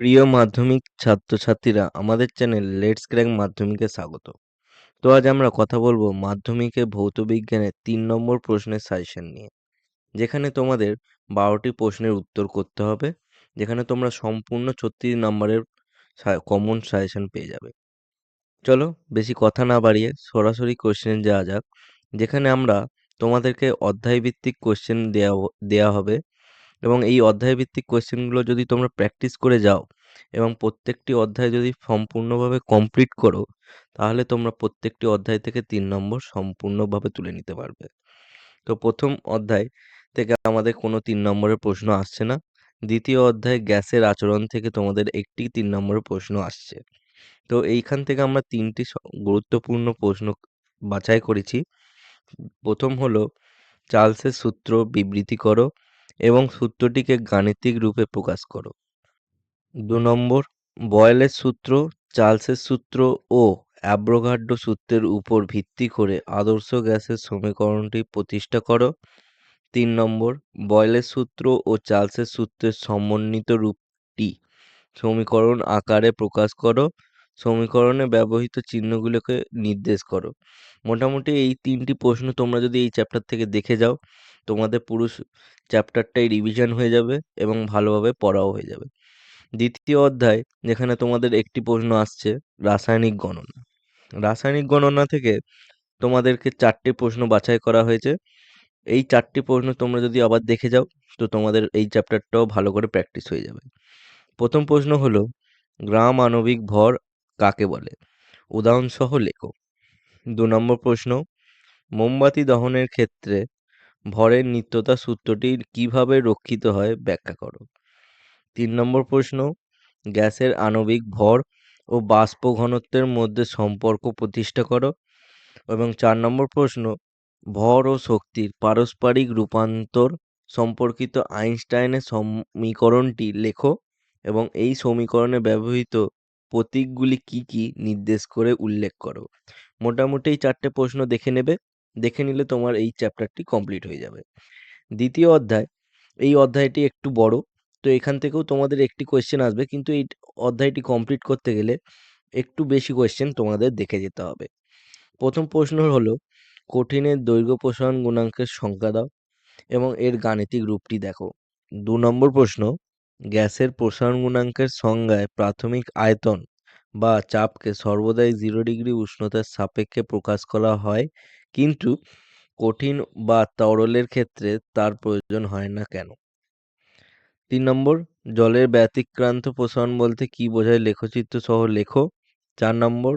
প্রিয় মাধ্যমিক ছাত্রছাত্রীরা, আমাদের চ্যানেল লেটস ক্র্যাক মাধ্যমিকে স্বাগত। তো আজ আমরা কথা বলব মাধ্যমিকে ভৌত বিজ্ঞানের তিন নম্বর প্রশ্নের সাজেশন নিয়ে, যেখানে তোমাদের বারোটি প্রশ্নের উত্তর করতে হবে, যেখানে তোমরা সম্পূর্ণ ছত্রিশ নম্বরের কমন সাজেশন পেয়ে যাবে। চলো বেশি কথা না বাড়িয়ে সরাসরি কোশ্চেন যাওয়া যাক, যেখানে আমরা তোমাদেরকে অধ্যায়ভিত্তিক কোশ্চেন দেওয়া দেওয়া হবে এবং এই অধ্যায়ভিত্তিক কোয়েশ্চেনগুলো যদি তোমরা প্র্যাকটিস করে যাও এবং প্রত্যেকটি অধ্যায় যদি সম্পূর্ণভাবে কমপ্লিট করো, তাহলে তোমরা প্রত্যেকটি অধ্যায় থেকে তিন নম্বর সম্পূর্ণভাবে তুলে নিতে পারবে। তো প্রথম অধ্যায় থেকে আমাদের কোনো তিন নম্বরের প্রশ্ন আসছে না। দ্বিতীয় অধ্যায় গ্যাসের আচরণ থেকে তোমাদের একটি তিন নম্বরের প্রশ্ন আসছে। তো এইখান থেকে আমরা তিনটি গুরুত্বপূর্ণ প্রশ্ন বাছাই করেছি। প্রথম হলো, চার্লসের সূত্র বিবৃতি করো। এবং সূত্রটিকে গাণিতিক রূপে প্রকাশ করো। দু নম্বর, বয়েলের সূত্র, চার্লসের সূত্র ও অ্যাব্রোঘাড্য সূত্রের উপর ভিত্তি করে আদর্শ গ্যাসের সমীকরণটি প্রতিষ্ঠা করো। তিন নম্বর, বয়েলের সূত্র ও চার্লসের সূত্রের সমন্বিত রূপটি সমীকরণ আকারে প্রকাশ করো। সমীকরণে ব্যবহৃত চিহ্নগুলোকে নির্দেশ করো। মোটামুটি এই তিনটি প্রশ্ন তোমরা যদি এই চ্যাপ্টার থেকে দেখে যাও, তোমাদের পুরো চ্যাপ্টারটাই রিভিশন হয়ে যাবে এবং ভালোভাবে পড়াও হয়ে যাবে। দ্বিতীয় অধ্যায়, যেখানে তোমাদের একটি প্রশ্ন আসছে, রাসায়নিক গণনা। রাসায়নিক গণনা থেকে তোমাদেরকে চারটি প্রশ্ন বাছাই করা হয়েছে। এই চারটি প্রশ্ন তোমরা যদি আবার দেখে যাও, তো তোমাদের এই চ্যাপ্টারটাও ভালো করে প্র্যাকটিস হয়ে যাবে। প্রথম প্রশ্ন হলো গ্রাম আণবিক ভর কাকে বলে? উদাহরণসহ লেখো। দু নম্বর প্রশ্ন, মোমবাতি দহনের ক্ষেত্রে ভরের নিত্যতা সূত্রটি কীভাবে রক্ষিত হয় ব্যাখ্যা করো। তিন নম্বর প্রশ্ন, গ্যাসের আণবিক ভর ও বাষ্প ঘনত্বের মধ্যে সম্পর্ক প্রতিষ্ঠা করো। এবং চার নম্বর প্রশ্ন, ভর ও শক্তির পারস্পরিক রূপান্তর সম্পর্কিত আইনস্টাইনের সমীকরণটি লেখো এবং এই সমীকরণে ব্যবহৃত প্রতীকগুলি কি কি নির্দেশ করে উল্লেখ করো। মোটামুটি এই চারটে প্রশ্ন দেখে নেবে, দেখে নিলে তোমার এই চ্যাপ্টারটি কমপ্লিট হয়ে যাবে। দ্বিতীয় অধ্যায়, এই অধ্যায়টি একটু বড়, তো এখান থেকেও তোমাদের একটি কোয়েশ্চেন আসবে, কিন্তু এই অধ্যায়টি কমপ্লিট করতে গেলে একটু বেশি কোয়েশ্চেন তোমাদের দেখে যেতে হবে। প্রথম প্রশ্ন হলো, কঠিনের দৈর্ঘ্য প্রসারণ গুণাঙ্কের সংখ্যা দাও এবং এর গাণিতিক রূপটি দেখো। দু নম্বর প্রশ্ন গ্যাসের প্রসারণ গুণাঙ্কের সংজ্ঞায় প্রাথমিক আয়তন বা চাপকে সর্বদাই জিরো ডিগ্রি উষ্ণতার সাপেক্ষে প্রকাশ করা হয়, কিন্তু কঠিন বা তরলের ক্ষেত্রে তার প্রয়োজন হয় না কেন? তিন নম্বর, জলের ব্যতিক্রান্ত প্রসারণ বলতে কি বোঝায় লেখচিত্র সহ লেখো। চার নম্বর,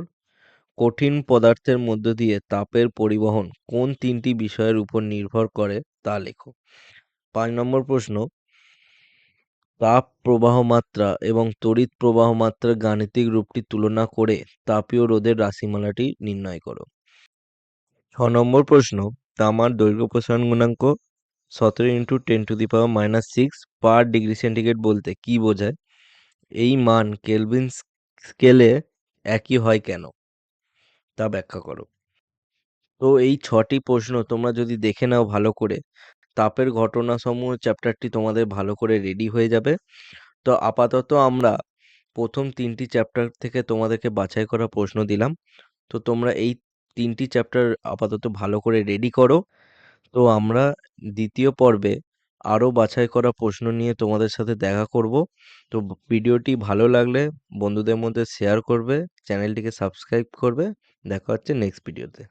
কঠিন পদার্থের মধ্য দিয়ে তাপের পরিবহন কোন তিনটি বিষয়ের উপর নির্ভর করে তা লেখো। পাঁচ নম্বর প্রশ্ন তাপ প্রবাহ মাত্রা এবং তড়িৎ প্রবাহ মাত্রার গাণিতিক রূপটি তুলনা করে তাপীয় রোধের রাশিমালাটি নির্ণয় করো। ছ নম্বর প্রশ্ন, তামার দৈর্ঘ্য প্রসারণ গুণাঙ্ক সতেরো into ten to the power minus six per degree centigrade বলতে কি বোঝায়? এই মান কেলভিন স্কেলে একই হয় কেন? তা ব্যাখ্যা করো। তো এই ছটি প্রশ্ন তোমরা যদি দেখে নাও ভালো করে তাপের ঘটনাসমূহ চ্যাপ্টারটি তোমাদের ভালো করে রেডি হয়ে যাবে। তো আপাতত আমরা প্রথম তিনটি চ্যাপ্টার থেকে তোমাদেরকে বাছাই করা প্রশ্ন দিলাম। তো তোমরা এই তিনটি চ্যাপ্টার আপাতত ভালো করে রেডি করো। তো আমরা দ্বিতীয় পর্বে আরও বাছাই করা প্রশ্ন নিয়ে তোমাদের সাথে দেখা করব। তো ভিডিওটি ভালো লাগলে বন্ধুদের মধ্যে শেয়ার করবে, চ্যানেলটিকে সাবস্ক্রাইব করবে। দেখা হচ্ছে নেক্সট ভিডিওতে।